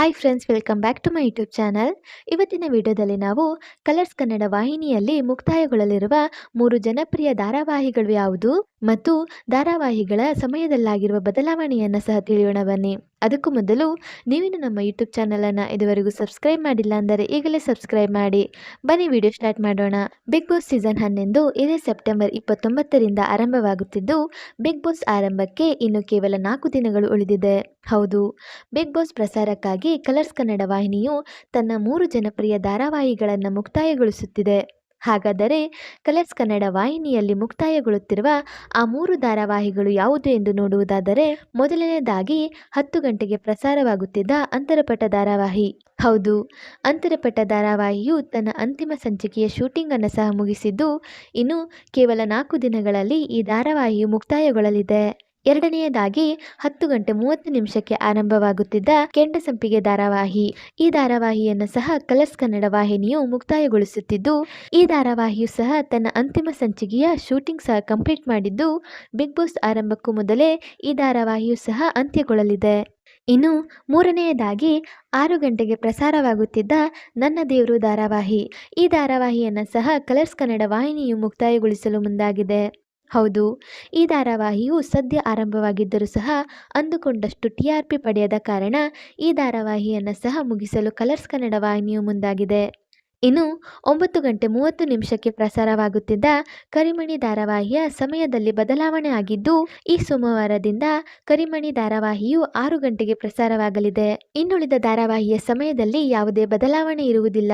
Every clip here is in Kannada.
Hi friends welcome back to my YouTube channel ಇವತ್ತಿನ ವಿಡಿಯೋದಲ್ಲಿ ನಾವು ಕಲರ್ಸ್ ಕನ್ನಡ ವಾಹಿನಿಯಲ್ಲಿ ಮುಕ್ತಾಯಗೊಳ್ಳಲಿರುವ ಮೂರು ಜನಪ್ರಿಯ ಧಾರಾವಾಹಿಗಳು ಯಾವುದು? ಮತ್ತು ಧಾರಾವಾಹಿಗಳ ಸಮಯದಲ್ಲಾಗಿರುವ ಬದಲಾವಣೆಯನ್ನು ಸಹ ತಿಳಿಯೋಣ ಬನ್ನಿ. ಅದಕ್ಕೂ ಮೊದಲು ನೀವಿನ್ನು ನಮ್ಮ ಯೂಟ್ಯೂಬ್ ಚಾನಲನ್ನು ಇದುವರೆಗೂ ಸಬ್ಸ್ಕ್ರೈಬ್ ಮಾಡಿಲ್ಲ ಅಂದರೆ ಈಗಲೇ ಸಬ್ಸ್ಕ್ರೈಬ್ ಮಾಡಿ. ಬನ್ನಿ ವಿಡಿಯೋ ಸ್ಟಾರ್ಟ್ ಮಾಡೋಣ. ಬಿಗ್ ಬಾಸ್ ಸೀಸನ್ ಹನ್ನೊಂದು ಇದೇ ಸೆಪ್ಟೆಂಬರ್ ಇಪ್ಪತ್ತೊಂಬತ್ತರಿಂದ ಆರಂಭವಾಗುತ್ತಿದ್ದು, ಬಿಗ್ ಬಾಸ್ ಆರಂಭಕ್ಕೆ ಇನ್ನು ಕೇವಲ ನಾಲ್ಕು ದಿನಗಳು ಉಳಿದಿದೆ. ಹೌದು, ಬಿಗ್ ಬಾಸ್ ಪ್ರಸಾರಕ್ಕಾಗಿ ಕಲರ್ಸ್ ಕನ್ನಡ ವಾಹಿನಿಯು ತನ್ನ ಮೂರು ಜನಪ್ರಿಯ ಧಾರಾವಾಹಿಗಳನ್ನು ಮುಕ್ತಾಯಗೊಳಿಸುತ್ತಿದೆ. ಹಾಗಾದರೆ ಕಲರ್ಸ್ ಕನ್ನಡ ವಾಹಿನಿಯಲ್ಲಿ ಮುಕ್ತಾಯಗೊಳ್ಳುತ್ತಿರುವ ಆ ಮೂರು ಧಾರಾವಾಹಿಗಳು ಯಾವುದು ಎಂದು ನೋಡುವುದಾದರೆ ಮೊದಲನೆಯದಾಗಿ ಹತ್ತು ಗಂಟೆಗೆ ಪ್ರಸಾರವಾಗುತ್ತಿದ್ದ ಅಂತರಪಟ ಧಾರಾವಾಹಿ. ಹೌದು, ಅಂತರಪಟ ಧಾರಾವಾಹಿಯು ತನ್ನ ಅಂತಿಮ ಸಂಚಿಕೆಯ ಶೂಟಿಂಗ್ ಅನ್ನು ಸಹ ಮುಗಿಸಿದ್ದು ಇನ್ನು ಕೇವಲ ನಾಲ್ಕು ದಿನಗಳಲ್ಲಿ ಈ ಧಾರಾವಾಹಿಯು ಮುಕ್ತಾಯಗೊಳ್ಳಲಿದೆ. ಎರಡನೆಯದಾಗಿ ಹತ್ತು ಗಂಟೆ ಮೂವತ್ತು ನಿಮಿಷಕ್ಕೆ ಆರಂಭವಾಗುತ್ತಿದ್ದ ಕೆಂಡ ಸಂಪಿಗೆ ಧಾರಾವಾಹಿ. ಈ ಧಾರಾವಾಹಿಯನ್ನು ಸಹ ಕಲರ್ಸ್ ಕನ್ನಡ ವಾಹಿನಿಯು ಮುಕ್ತಾಯಗೊಳಿಸುತ್ತಿದ್ದು, ಈ ಧಾರಾವಾಹಿಯು ಸಹ ತನ್ನ ಅಂತಿಮ ಸಂಚಿಕೆಯ ಶೂಟಿಂಗ್ ಸಹ ಕಂಪ್ಲೀಟ್ ಮಾಡಿದ್ದು, ಬಿಗ್ ಬಾಸ್ ಆರಂಭಕ್ಕೂ ಮೊದಲೇ ಈ ಧಾರಾವಾಹಿಯು ಸಹ ಅಂತ್ಯಗೊಳ್ಳಲಿದೆ. ಇನ್ನು ಮೂರನೆಯದಾಗಿ ಆರು ಗಂಟೆಗೆ ಪ್ರಸಾರವಾಗುತ್ತಿದ್ದ ನನ್ನ ದೇವರು ಧಾರಾವಾಹಿ. ಈ ಧಾರಾವಾಹಿಯನ್ನು ಸಹ ಕಲರ್ಸ್ ಕನ್ನಡ ವಾಹಿನಿಯು ಮುಕ್ತಾಯಗೊಳಿಸಲು ಮುಂದಾಗಿದೆ. ಹೌದು. ಈ ಧಾರಾವಾಹಿಯು ಸದ್ಯ ಆರಂಭವಾಗಿದ್ದರೂ ಸಹ ಅಂದುಕೊಂಡಷ್ಟು ಟಿ ಆರ್ ಪಿ ಪಡೆಯದ ಕಾರಣ ಈ ಧಾರಾವಾಹಿಯನ್ನು ಸಹ ಮುಗಿಸಲು ಕಲರ್ಸ್ ಕನ್ನಡ ವಾಹಿನಿಯು ಮುಂದಾಗಿದೆ. ಇನ್ನು ಒಂಬತ್ತು ಗಂಟೆ ಮೂವತ್ತು ನಿಮಿಷಕ್ಕೆ ಪ್ರಸಾರವಾಗುತ್ತಿದ್ದ ಕರಿಮಣಿ ಧಾರಾವಾಹಿಯ ಸಮಯದಲ್ಲಿ ಬದಲಾವಣೆ ಆಗಿದ್ದು, ಈ ಸೋಮವಾರದಿಂದ ಕರಿಮಣಿ ಧಾರಾವಾಹಿಯು ಆರು ಗಂಟೆಗೆ ಪ್ರಸಾರವಾಗಲಿದೆ. ಇನ್ನುಳಿದ ಧಾರಾವಾಹಿಯ ಸಮಯದಲ್ಲಿ ಯಾವುದೇ ಬದಲಾವಣೆ ಇರುವುದಿಲ್ಲ.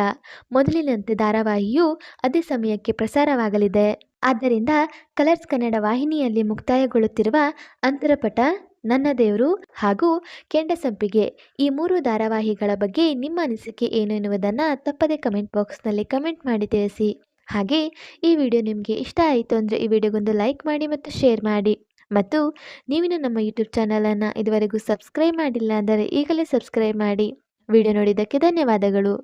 ಮೊದಲಿನಂತೆ ಧಾರಾವಾಹಿಯು ಅದೇ ಸಮಯಕ್ಕೆ ಪ್ರಸಾರವಾಗಲಿದೆ. ಆದ್ದರಿಂದ ಕಲರ್ಸ್ ಕನ್ನಡ ವಾಹಿನಿಯಲ್ಲಿ ಮುಕ್ತಾಯಗೊಳ್ಳುತ್ತಿರುವ ಅಂತರಪಟ, ನನ್ನ ದೇವರು ಹಾಗೂ ಕೆಂಡಸಂಪಿಗೆ ಈ ಮೂರು ಧಾರಾವಾಹಿಗಳ ಬಗ್ಗೆ ನಿಮ್ಮ ಅನಿಸಿಕೆ ಏನು ಎನ್ನುವುದನ್ನು ತಪ್ಪದೆ ಕಮೆಂಟ್ ಬಾಕ್ಸ್ನಲ್ಲಿ ಕಮೆಂಟ್ ಮಾಡಿ ತಿಳಿಸಿ. ಹಾಗೆ ಈ ವಿಡಿಯೋ ನಿಮಗೆ ಇಷ್ಟ ಆಯಿತು ಅಂದರೆ ಈ ವಿಡಿಯೋಗೊಂದು ಲೈಕ್ ಮಾಡಿ ಮತ್ತು ಶೇರ್ ಮಾಡಿ. ಮತ್ತು ನೀವಿನ್ನು ನಮ್ಮ ಯೂಟ್ಯೂಬ್ ಚಾನಲನ್ನು ಇದುವರೆಗೂ ಸಬ್ಸ್ಕ್ರೈಬ್ ಮಾಡಿಲ್ಲ ಅಂದರೆ ಈಗಲೇ ಸಬ್ಸ್ಕ್ರೈಬ್ ಮಾಡಿ. ವಿಡಿಯೋ ನೋಡಿದ್ದಕ್ಕೆ ಧನ್ಯವಾದಗಳು.